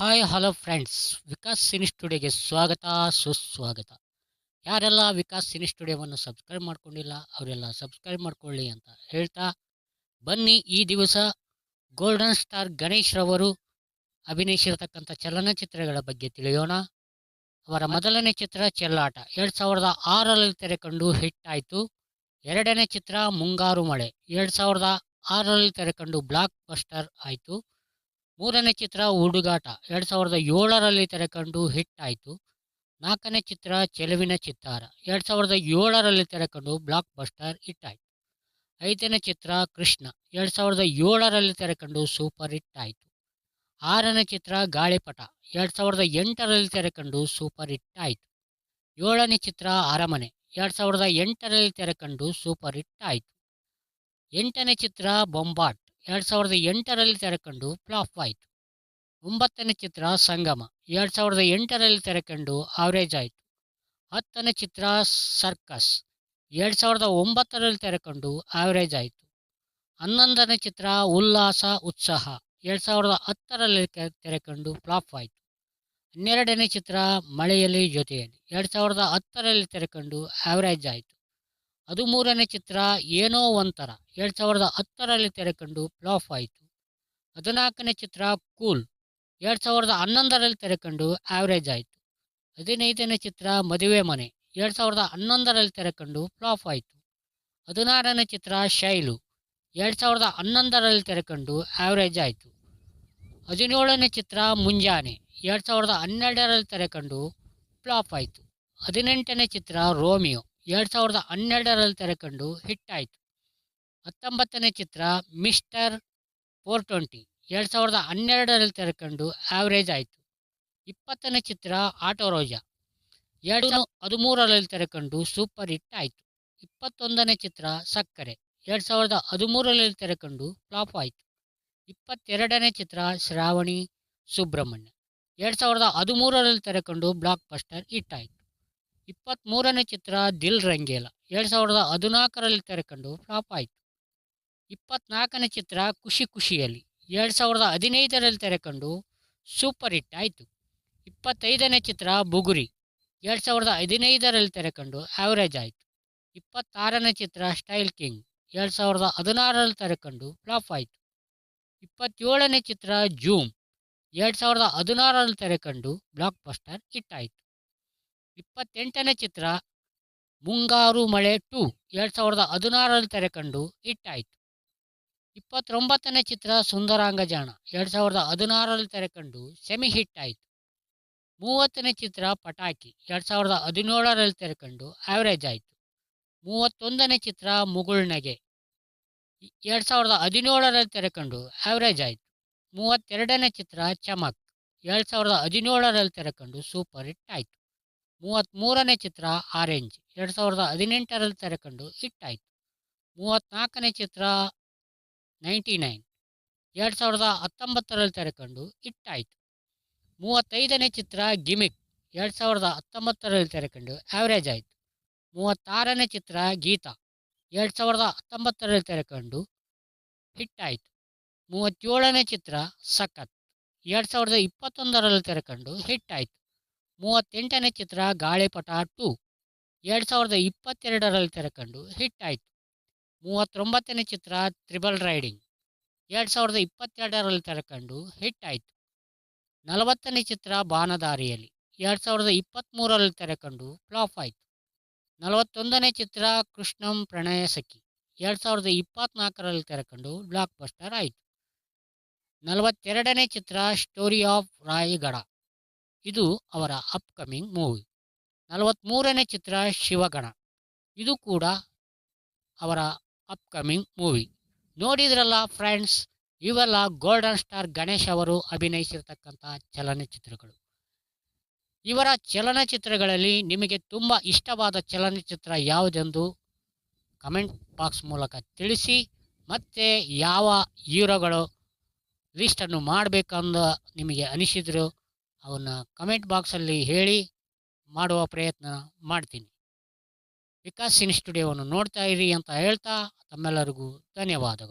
Hi hello friends Vikas cine ಸ್ಟುಡಿಯೋಗೆ ಸ್ವಾಗತ, ಸುಸ್ವಾಗತ. ಯಾರೆಲ್ಲ ವಿಕಾಸ್ ಸಿನಿ ಸ್ಟುಡಿಯೋವನ್ನು ಸಬ್ಸ್ಕ್ರೈಬ್ ಮಾಡ್ಕೊಂಡಿಲ್ಲ, ಅವರೆಲ್ಲ ಸಬ್ಸ್ಕ್ರೈಬ್ ಮಾಡ್ಕೊಳ್ಳಿ ಅಂತ ಹೇಳ್ತಾ ಬನ್ನಿ ಈ ದಿವಸ ಗೋಲ್ಡನ್ ಸ್ಟಾರ್ ಗಣೇಶ್ ರವರು ಅಭಿನಯಿಸಿರತಕ್ಕಂಥ ಚಲನಚಿತ್ರಗಳ ಬಗ್ಗೆ ತಿಳಿಯೋಣ. ಅವರ ಮೊದಲನೇ ಚಿತ್ರ ಚೆಲ್ಲಾಟ. ಎರಡು ಸಾವಿರದ ಆರರಲ್ಲಿ ತೆರೆ ಕಂಡು ಹಿಟ್ ಆಯಿತು. ಎರಡನೇ ಚಿತ್ರ ಮುಂಗಾರು ಮಳೆ. ಎರಡು ಸಾವಿರದ ಆರರಲ್ಲಿ ತೆರೆ ಕಂಡು ಬ್ಲಾಕ್ ಬಸ್ಟರ್ ಆಯಿತು. ಮೂರನೇ ಚಿತ್ರ ಹುಡುಗಾಟ. ಎರಡು ಸಾವಿರದ ಏಳರಲ್ಲಿ ತೆರೆಕಂಡು ಹಿಟ್ ಆಯಿತು ನಾಲ್ಕನೇ ಚಿತ್ರ ಚೆಲುವಿನ ಚಿತ್ತಾರ. ಎರಡು ಸಾವಿರದ ಏಳರಲ್ಲಿ ತೆರೆಕಂಡು ಬ್ಲಾಕ್ ಬಸ್ಟರ್ ಹಿಟ್ ಆಯಿತು ಐದನೇ ಚಿತ್ರ ಕೃಷ್ಣ. ಎರಡು ಸಾವಿರದ ಏಳರಲ್ಲಿ ತೆರೆಕಂಡು ಸೂಪರ್ ಹಿಟ್ ಆಯಿತು ಆರನೇ ಚಿತ್ರ ಗಾಳಿಪಟ. ಎರಡು ಸಾವಿರದ ಎಂಟರಲ್ಲಿ ತೆರೆಕಂಡು ಸೂಪರ್ ಹಿಟ್ ಆಯಿತು ಏಳನೇ ಚಿತ್ರ ಅರಮನೆ. ಎರಡು ಸಾವಿರದ ಎಂಟರಲ್ಲಿ ತೆರೆಕಂಡು ಸೂಪರ್ ಹಿಟ್ ಆಯಿತು ಎಂಟನೇ ಚಿತ್ರ ಬೊಂಬಾಟ್. ಎರಡು ಸಾವಿರದ ಎಂಟರಲ್ಲಿ ತೆರೆಕಂಡು ಫ್ಲಾಪ್ ಆಯಿತು. ಒಂಬತ್ತನೇ ಚಿತ್ರ ಸಂಗಮ. ಎರಡು ಸಾವಿರದ ಎಂಟರಲ್ಲಿ ತೆರೆಕಂಡು ಆವರೇಜ್ ಆಯಿತು. ಹತ್ತನೇ ಚಿತ್ರ ಸರ್ಕಸ್ ಎರಡು ಸಾವಿರದ ಒಂಬತ್ತರಲ್ಲಿ ತೆರೆಕಂಡು ಆವರೇಜ್ ಆಯಿತು. ಹನ್ನೊಂದನೇ ಚಿತ್ರ ಉಲ್ಲಾಸ ಉತ್ಸಾಹ. ಎರಡು ಸಾವಿರದ ಹತ್ತರಲ್ಲಿ ತೆರೆಕಂಡು ಫ್ಲಾಪ್ ಆಯಿತು. ಹನ್ನೆರಡನೇ ಚಿತ್ರ ಮಳೆಯಲ್ಲಿ ಜೊತೆಯಲ್ಲಿ. ಎರಡು ಸಾವಿರದ ಹತ್ತರಲ್ಲಿ ತೆರೆಕಂಡು ಆವರೇಜ್ ಆಯಿತು. ಹದಿಮೂರನೇ ಚಿತ್ರ, ಏನೋ ಒಂಥರ. ಎರಡು ಸಾವಿರದ ಹತ್ತರಲ್ಲಿ ತೆರೆಕಂಡು ಫ್ಲಾಫ್ ಆಯಿತು. ಹದಿನಾಲ್ಕನೇ ಚಿತ್ರ, ಕೂಲ್. ಎರಡು ಸಾವಿರದ ಹನ್ನೊಂದರಲ್ಲಿ ತೆರೆಕಂಡು ಆವ್ರೇಜ್ ಆಯಿತು. ಹದಿನೈದನೇ ಚಿತ್ರ, ಮದುವೆ ಮನೆ. ಎರಡು ಸಾವಿರದ ಹನ್ನೊಂದರಲ್ಲಿ ತೆರೆಕಂಡು ಫ್ಲಾಫ್ ಆಯಿತು. ಹದಿನಾರನೇ ಚಿತ್ರ, ಶೈಲು. ಎರಡು ಸಾವಿರದ ಹನ್ನೊಂದರಲ್ಲಿ ತೆರೆಕಂಡು ಆವ್ರೇಜ್ ಆಯಿತು. ಹದಿನೇಳನೇ ಚಿತ್ರ, ಮುಂಜಾನೆ. ಎರಡು ಸಾವಿರದ ಹನ್ನೆರಡರಲ್ಲಿ ತೆರೆಕಂಡು ಫ್ಲಾಪ್ ಆಯಿತು. ಹದಿನೆಂಟನೇ ಚಿತ್ರ, ರೋಮಿಯೋ. ಎರಡು ಸಾವಿರದ ಹನ್ನೆರಡರಲ್ಲಿ ತೆರೆಕಂಡು ಹಿಟ್ಟಾಯಿತು. ಹತ್ತೊಂಬತ್ತನೇ ಚಿತ್ರ ಮಿಸ್ಟರ್ ಫೋರ್ ಟ್ವೆಂಟಿ ಎರಡು ಸಾವಿರದ ಹನ್ನೆರಡರಲ್ಲಿ ತೆರೆಕಂಡು ಆವ್ರೇಜ್ ಆಯಿತು. ಇಪ್ಪತ್ತನೇ ಚಿತ್ರ ಆಟೋ ರೋಜಾ ಎರಡು ಹದಿಮೂರರಲ್ಲಿ ತೆರೆಕಂಡು ಸೂಪರ್ ಹಿಟ್ ಆಯಿತು. ಇಪ್ಪತ್ತೊಂದನೇ ಚಿತ್ರ ಸಕ್ಕರೆ ಎರಡು ಸಾವಿರದ ಹದಿಮೂರರಲ್ಲಿ ತೆರೆಕಂಡು ಫ್ಲಾಪ್ ಆಯಿತು. ಇಪ್ಪತ್ತೆರಡನೇ ಚಿತ್ರ ಶ್ರಾವಣಿ ಸುಬ್ರಹ್ಮಣ್ಯ ಎರಡು ಸಾವಿರದ ಹದಿಮೂರರಲ್ಲಿ ತೆರೆಕಂಡು ಬ್ಲಾಕ್ ಬಸ್ಟರ್ ಹಿಟ್ ಆಯಿತು. ಇಪ್ಪತ್ತ್ಮೂರನೇ ಚಿತ್ರ ದಿಲ್ ರಂಗೇಲ. ಎರಡು ಸಾವಿರದ ಹದಿನಾಲ್ಕರಲ್ಲಿ ತೆರೆಕಂಡು ಫ್ಲಾಪ್ ಆಯಿತು. ಇಪ್ಪತ್ನಾಲ್ಕನೇ ಚಿತ್ರ ಖುಷಿ ಖುಷಿಯಲ್ಲಿ. ಎರಡು ಸಾವಿರದ ಹದಿನೈದರಲ್ಲಿ ತೆರೆಕಂಡು ಸೂಪರ್ ಹಿಟ್ ಆಯಿತು. ಇಪ್ಪತ್ತೈದನೇ ಚಿತ್ರ ಬುಗುರಿ. ಎರಡು ಸಾವಿರದ ಹದಿನೈದರಲ್ಲಿ ತೆರೆಕಂಡು ಆವರೇಜ್ ಆಯಿತು. ಇಪ್ಪತ್ತಾರನೇ ಚಿತ್ರ ಸ್ಟೈಲ್ ಕಿಂಗ್ ಎರಡು ಸಾವಿರದ ಹದಿನಾರರಲ್ಲಿ ತೆರೆಕಂಡು ಫ್ಲಾಪ್ ಆಯಿತು. ಇಪ್ಪತ್ತೇಳನೇ ಚಿತ್ರ ಜೂಮ್. ಎರಡು ಸಾವಿರದ ಹದಿನಾರರಲ್ಲಿ ತೆರೆಕಂಡು ಬ್ಲಾಕ್ ಬಸ್ಟರ್ ಹಿಟ್ ಆಯಿತು. ಇಪ್ಪತ್ತೆಂಟನೇ ಚಿತ್ರ, ಮುಂಗಾರು ಮಳೆ ಟು, ಎರಡು ಸಾವಿರದ ಹದಿನಾರರಲ್ಲಿ ತೆರೆಕಂಡು ಹಿಟ್ ಆಯಿತು ಇಪ್ಪತ್ತೊಂಬತ್ತನೇ ಚಿತ್ರ ಸುಂದರಾಂಗಜಾಣ ಎರಡು ಸಾವಿರದ ಹದಿನಾರರಲ್ಲಿ ತೆರೆಕಂಡು ಸೆಮಿ ಹಿಟ್ ಆಯಿತು ಮೂವತ್ತನೇ ಚಿತ್ರ, ಪಟಾಕಿ, ಎರಡು ಸಾವಿರದ ಹದಿನೇಳರಲ್ಲಿ ತೆರೆಕಂಡು ಆ್ಯಾವ್ರೇಜ್ ಆಯಿತು. ಮೂವತ್ತೊಂದನೇ ಚಿತ್ರ ಮುಗುಳ್ನಗೆ ಎರಡು ಸಾವಿರದ ಹದಿನೇಳರಲ್ಲಿ ತೆರೆಕಂಡು ಆ್ಯಾವ್ರೇಜ್ ಆಯಿತು. ಮೂವತ್ತೆರಡನೇ ಚಿತ್ರ, ಚಮಕ್, ಎರಡು ಸಾವಿರದ ಹದಿನೇಳರಲ್ಲಿ ತೆರೆಕಂಡು ಸೂಪರ್ ಹಿಟ್ ಆಯಿತು. ಮೂವತ್ತ್ಮೂರನೇ ಚಿತ್ರ ಆರೆಂಜ್. ಎರಡು ಸಾವಿರದ ಹದಿನೆಂಟರಲ್ಲಿ ತೆರೆಕಂಡು ಹಿಟ್ ಆಯಿತು ಮೂವತ್ತ್ನಾಲ್ಕನೇ ಚಿತ್ರ ನೈಂಟಿ ನೈನ್. ಎರಡು ಸಾವಿರದ ಹತ್ತೊಂಬತ್ತರಲ್ಲಿ ತೆರೆಕಂಡು ಹಿಟ್ ಆಯಿತು ಮೂವತ್ತೈದನೇ ಚಿತ್ರ ಗಿಮಿಕ್. ಎರಡು ಸಾವಿರದ ಹತ್ತೊಂಬತ್ತರಲ್ಲಿ ತೆರೆಕಂಡು ಆವ್ರೇಜ್ ಆಯಿತು. ಮೂವತ್ತಾರನೇ ಚಿತ್ರ ಗೀತಾ. ಎರಡು ಸಾವಿರದ ಹತ್ತೊಂಬತ್ತರಲ್ಲಿ ತೆರೆಕಂಡು ಹಿಟ್ ಆಯಿತು ಮೂವತ್ತೇಳನೇ ಚಿತ್ರ ಸಖತ್. ಎರಡು ಸಾವಿರದ ಇಪ್ಪತ್ತೊಂದರಲ್ಲಿ ತೆರೆಕಂಡು ಹಿಟ್ಟಾಯಿತು. ಮೂವತ್ತೆಂಟನೇ ಚಿತ್ರ ಗಾಳಿಪಟ ಟು. ಎರಡು ಸಾವಿರದ ಇಪ್ಪತ್ತೆರಡರಲ್ಲಿ ತೆರೆಕಂಡು ಹಿಟ್ ಆಯಿತು. ಮೂವತ್ತೊಂಬತ್ತನೇ ಚಿತ್ರ ತ್ರಿಬಲ್ ರೈಡಿಂಗ್. ಎರಡು ಸಾವಿರದ ಇಪ್ಪತ್ತೆರಡರಲ್ಲಿ ತೆರೆಕಂಡು ಹಿಟ್ ಆಯಿತು. ನಲವತ್ತನೇ ಚಿತ್ರ ಬಾನದಾರಿಯಲ್ಲಿ. ಎರಡು ಸಾವಿರದ ಇಪ್ಪತ್ತ್ಮೂರರಲ್ಲಿ ತೆರೆಕಂಡು ಫ್ಲಾಪ್ ಆಯಿತು. ನಲವತ್ತೊಂದನೇ ಚಿತ್ರ ಕೃಷ್ಣಂ ಪ್ರಣಯ ಸಖಿ. ಎರಡು ಸಾವಿರದ ಇಪ್ಪತ್ತ್ನಾಲ್ಕರಲ್ಲಿ ತೆರೆಕಂಡು ಬ್ಲಾಕ್ ಬಸ್ಟರ್ ಆಯಿತು. ನಲವತ್ತೆರಡನೇ ಚಿತ್ರ ಸ್ಟೋರಿ ಆಫ್ ರಾಯಗಢ ಇದು ಅವರ ಅಪ್ಕಮಿಂಗ್ ಮೂವಿ ನಲವತ್ತ್ಮೂರನೇ ಚಿತ್ರ ಶಿವಗಣ. ಇದು ಕೂಡ ಅವರ ಅಪ್ಕಮಿಂಗ್ ಮೂವಿ ನೋಡಿದ್ರಲ್ಲ ಫ್ರೆಂಡ್ಸ್ ಇವೆಲ್ಲ ಗೋಲ್ಡನ್ ಸ್ಟಾರ್ ಗಣೇಶ್ ಅವರು ಅಭಿನಯಿಸಿರ್ತಕ್ಕಂಥ ಚಲನಚಿತ್ರಗಳು. ಇವರ ಚಲನಚಿತ್ರಗಳಲ್ಲಿ ನಿಮಗೆ ತುಂಬ ಇಷ್ಟವಾದ ಚಲನಚಿತ್ರ ಯಾವುದೆಂದು ಕಮೆಂಟ್ ಬಾಕ್ಸ್ ಮೂಲಕ ತಿಳಿಸಿ, ಮತ್ತು ಯಾವ ಹೀರೋಗಳು ಲಿಸ್ಟನ್ನು ಮಾಡಬೇಕಂದು ನಿಮಗೆ ಅನಿಸಿದ್ರು ಅವನ್ನ ಕಮೆಂಟ್ ಬಾಕ್ಸಲ್ಲಿ ಹೇಳಿ ಮಾಡುವ ಪ್ರಯತ್ನ ಮಾಡ್ತೀನಿ. ವಿಕಾಸ್ ಸಿನಿ ಸ್ಟುಡಿಯೋವನ್ನು ನೋಡ್ತಾ ಇರಿ ಅಂತ ಹೇಳ್ತಾ ತಮ್ಮೆಲ್ಲರಿಗೂ ಧನ್ಯವಾದಗಳು.